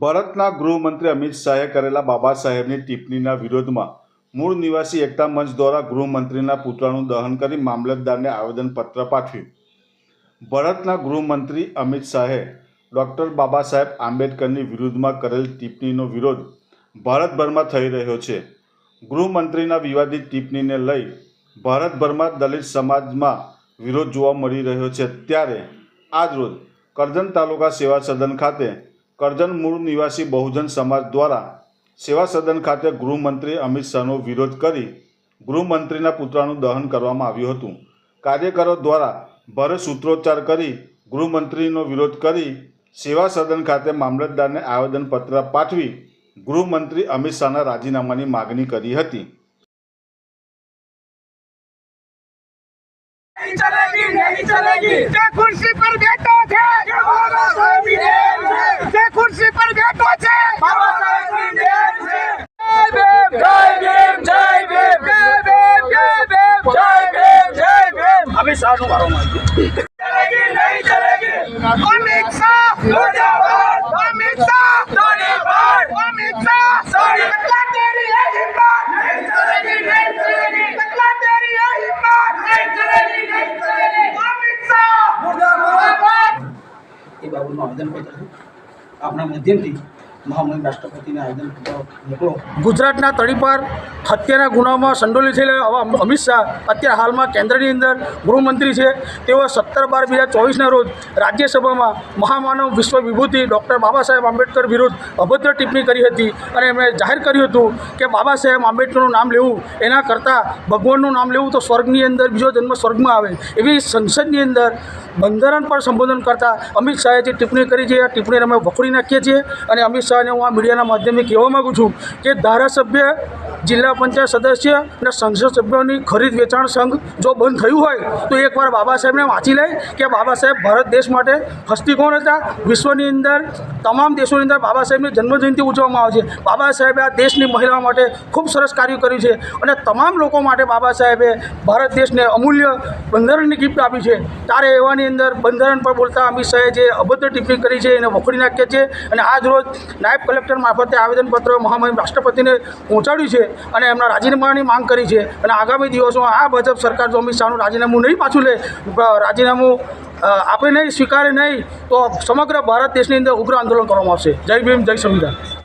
ભારતના ગૃહમંત્રી અમિત શાહે કરેલા બાબા સાહેબની ટિપ્પણીના વિરોધમાં મૂળ નિવાસી એકતા મંચ દ્વારા ગૃહમંત્રીના પુતળાનું દહન કરી મામલતદારને આવેદનપત્ર પાઠવ્યું. ભારતના ગૃહમંત્રી અમિત શાહે ડૉક્ટર બાબા સાહેબ આંબેડકરની વિરુદ્ધમાં કરેલ ટિપ્પણીનો વિરોધ ભારતભરમાં થઈ રહ્યો છે. ગૃહમંત્રીના વિવાદિત ટિપ્પણીને લઈ ભારતભરમાં દલિત સમાજમાં વિરોધ જોવા મળી રહ્યો છે. ત્યારે આજરોજ કરજણ તાલુકા સેવા સદન ખાતે કરજણ મૂળ નિવાસી બહુજન સમાજ દ્વારા સેવા સદન ખાતે ગૃહમંત્રી અમિત શાહનો વિરોધ કરી ગૃહમંત્રીના પુતળાનું દહન કરવામાં આવ્યું હતું કાર્યકરો દ્વારા ભારે સૂત્રોચ્ચાર કરી ગૃહમંત્રીનો વિરોધ કરી સેવા સદન ખાતે મામલતદારને આવેદનપત્ર પાઠવી ગૃહમંત્રી અમિત શાહના રાજીનામાની માગણી કરી હતી नहीं चलेगी नहीं चलेगी જે ખુરશી પર બેઠો છે ભીમ જય ભીમ અમિત શાહનું વારો માંગ્યો ચલેગી નહીં ચલેગી અમિત શાહ મુર્દાબાદ અમિત શાહ ધન્યવાદ અમિત શાહ સોરી બતલા તેરી ये हिम्मत नहीं चलेगी नहीं चलेगी बतला तेरी ये हिम्मत नहीं चलेगी नहीं चलेगी अमित शाह मुर्दाबाद એ બાબતનું આવેદનપત્ર છે આપણા માધ્યમથી મહામહિમ રાષ્ટ્રપતિને આવેદનપત્ર મોકલો ગુજરાતના તળી પર હત્યાના ગુનામાં સંડોલી થયેલા આવા અમિત શાહ અત્યારે હાલમાં કેન્દ્રની અંદર ગૃહમંત્રી છે. તેઓ સત્તર બાર બે હજાર ચોવીસના રોજ રાજ્યસભામાં મહામાનવ વિશ્વ વિભૂતિ ડૉક્ટર બાબા સાહેબ આંબેડકર વિરુદ્ધ અભદ્ર ટિપ્પણી કરી હતી અને એમણે જાહેર કર્યું હતું કે બાબા સાહેબ આંબેડકરનું નામ લેવું, એના કરતાં ભગવાનનું નામ લેવું તો સ્વર્ગની અંદર બીજો જન્મ સ્વર્ગમાં આવે. એવી સંસદની અંદર બંધારણ પર સંબોધન કરતા અમિત શાહે જે ટિપ્પણી કરી છે, આ ટિપ્પણીને અમે વખોડી નાખીએ છીએ. અને અમિત શાહને હું આ મીડિયાના માધ્યમે કહેવા માગું છું કે ધારાસભ્ય જિલ્લા પંચાયત સદસ્ય અને સંસદ સભ્યોની ખરીદ વેચાણ સંઘ જો બંધ થયું હોય, તો એકવાર બાબા સાહેબને વાંચી લે કે બાબા સાહેબ ભારત દેશ માટે ફસ્તી કોણ હતા? વિશ્વની અંદર, તમામ દેશોની અંદર બાબા સાહેબની જન્મજયંતિ ઉજવવામાં આવે છે. બાબા સાહેબે આ દેશની મહિલાઓ માટે ખૂબ સરસ કાર્ય કર્યું છે અને તમામ લોકો માટે બાબા સાહેબે ભારત દેશને અમૂલ્ય બંધારણની ગિફ્ટ આપી છે. ત્યારે એવાની અંદર બંધારણ પર બોલતા અમિત શાહે જે અભદ્ર ટિપ્પણી કરી છે, એને વખોડી નાખીએ છે અને આજ રોજ નાયબ કલેક્ટર મારફતે આવેદનપત્ર મહામહિમ રાષ્ટ્રપતિને પહોંચાડ્યું છે. અને એમના રાજીનામાની માંગ કરી છે. અને આગામી દિવસોમાં આ ભાજપ સરકાર જો અમિત શાહનું રાજીનામું નહીં પાછું લે રાજીનામું આપે નહીં, સ્વીકારે નહીં, તો સમગ્ર ભારત દેશની અંદર ઉગ્ર આંદોલન કરવામાં આવશે. જય ભીમ, જય સંવિધાન.